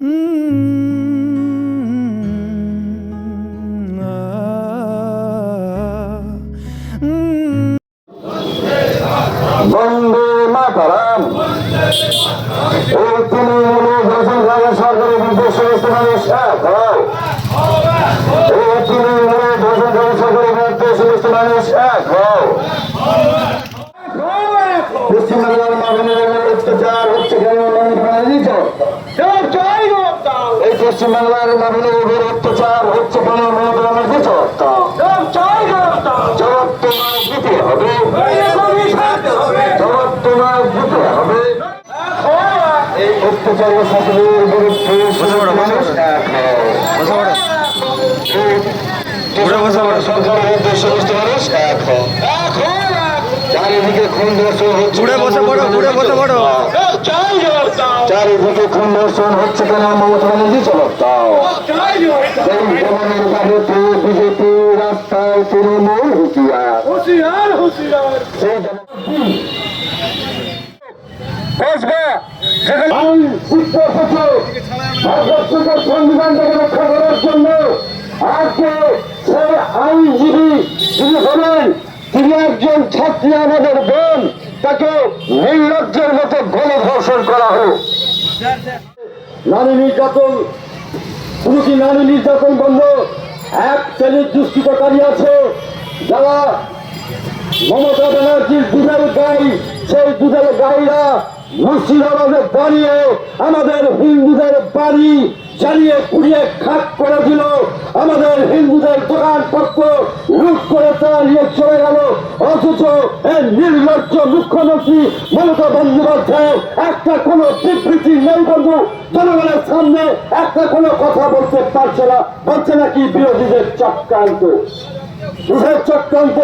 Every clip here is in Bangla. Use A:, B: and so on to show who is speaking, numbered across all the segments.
A: বন্দে মাতারাম। এই তৃণমূল ঘোষণা সরকারের বিরুদ্ধে সমস্ত মানুষ এক হও। এই তৃণমূল ঘোষণা সরকারের বিরুদ্ধে সমস্ত মানুষ হও পশ্চিমবাংলার মাগনের অত্যাচার হচ্ছে কেন মনে দিত এই পশ্চিমবাংলার মাগনের উপর অত্যাচার হচ্ছে কেন মনে করানোর জবাব তোমায় দিতে হবে। জবাব তোমায় দিতে হবে। এই অত্যাচারের শাসনের বিরুদ্ধে এক সরকারের বিরুদ্ধে সমস্ত মানুষ এক চারিদিকে খুন ধর্ষণ হচ্ছে।
B: ঘুরে বসে পড়ো, ঘুরে বসে পড়ো।
A: চারিদিকে খুন ধর্ষণ হচ্ছে কেন মমতা ব্যানার্জি? জবাব দাও। এই দমনের বাড়িতে বিজেপি রাস্তায় তৃণমূল হুঁশিয়ার। সেই সংবিধানটাকে রক্ষা করার জন্য আজকে সেই আইনজীবী যিনি হলেন তিনি একজন ছাত্রী আমাদের বোন। তাকে নির্লজ্জের মতো গণধর্ষণ করা হলো নারী নির্যাতন কি নারী নির্যাতন বন্ধ। এক শ্রেণির দুষ্কৃতকারী আছে, যারা মমতা ব্যানার্জির দুধের গাই, সেই দুধের গাইরা মুর্শিদাবাদে দাঁড়িয়ে আমাদের হিন্দুদের বাড়ি জ্বালিয়ে পুড়িয়ে খাক করে দিল। আমাদের হিন্দুদের দোকানপত্র লুট করে চালিয়ে চলে গেল। অথচ এই নির্লজ্জ মুখ্যমন্ত্রী মমতা বন্দ্যোপাধ্যায় একটা কোনো বিবৃতি নেই বন্ধু। জনগণের সামনে একটা কোনো কথা বলতে পারছে না। বলছে নাকি বিরোধীদের চক্রান্ত। কিসের চক্রান্ত।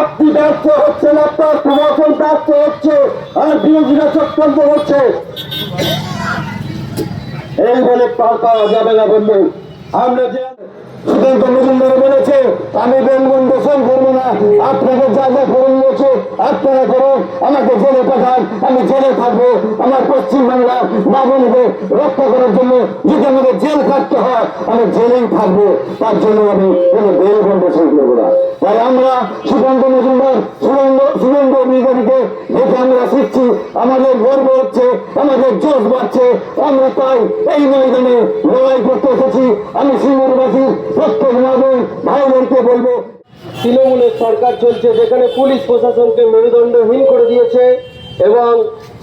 A: আপনি ব্যর্থ হচ্ছেন, আপনার প্রমোশন ব্যর্থ হচ্ছে, আর বিরোধীরা চক্রান্ত হচ্ছে বলে পার পাওয়া যাবে না বন্ধু। আমরা যে আমি বেঙ্গন দোষণ করব না আপনাকে যা যা করুন বলছে, আপনারা করুন, আমাকে জেলে পাঠান, আমি জেলে থাকব, আমার পশ্চিমবাংলা বাবনকে রক্ষা করার জন্য যদি আমাকে জেল কাটতে হয়, আমি জেলেই থাকব, তার জন্য আমি কোনো বেল বন্ধ করব না। তাই আমরা সুকান্ত মজুমদার, সুরেন্দ্র সুরেন্দ্র অধিকারীকে দেখে আমরা শিখছি, আমাদের গর্ব হচ্ছে, আমাদের জোশ বাড়ছে। আমরা তাই এই ময়দানে লড়াই করতে এসেছি। আমি সিঙ্গুরবাসীর প্রত্যেক মাদন ভাই বোনকে বলব,
C: তৃণমূলের সরকার চলছে যেখানে পুলিশ প্রশাসনকে মেরুদণ্ডহীন করে দিয়েছে এবং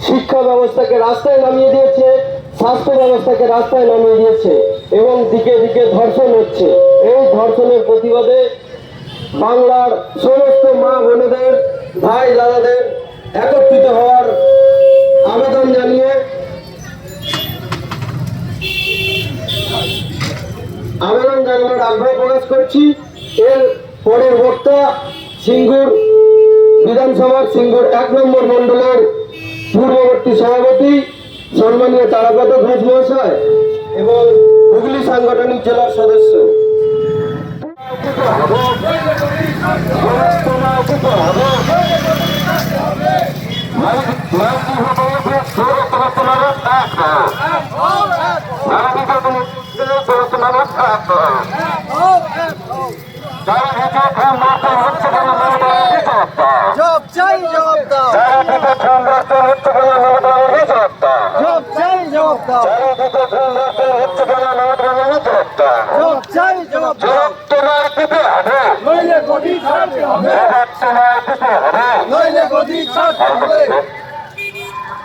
C: শিক্ষা ব্যবস্থাকে রাস্তায় নামিয়ে দিয়েছে, স্বাস্থ্য ব্যবস্থাকে রাস্তায় নামিয়ে দিয়েছে এবং দিকে দিকে ধর্ষণ হচ্ছে। এই ধর্ষণের প্রতিবাদে বাংলার সমস্ত মা বোনেদের, ভাই দাদাদের একত্রিত হওয়ার আবেদন জানিয়ে আবেদন জানানোর আগ্রহ প্রকাশ করছি। এর পরের বক্তা সিঙ্গুর, বিধানসভার সিঙ্গুর এক নম্বর মণ্ডলের পূর্ববর্তী সভাপতি সম্মানীয় তারাপদ ঘোষ মহাশয় এবং হুগলি সাংগঠনিক জেলার সদস্য।
B: জব চাই জবাব দাও। জব চাই জবাব দাও। জব চাই জবাব দাও। নইলে গদি ছাড়তে হবে। নইলে গদি ছাড়তে হবে।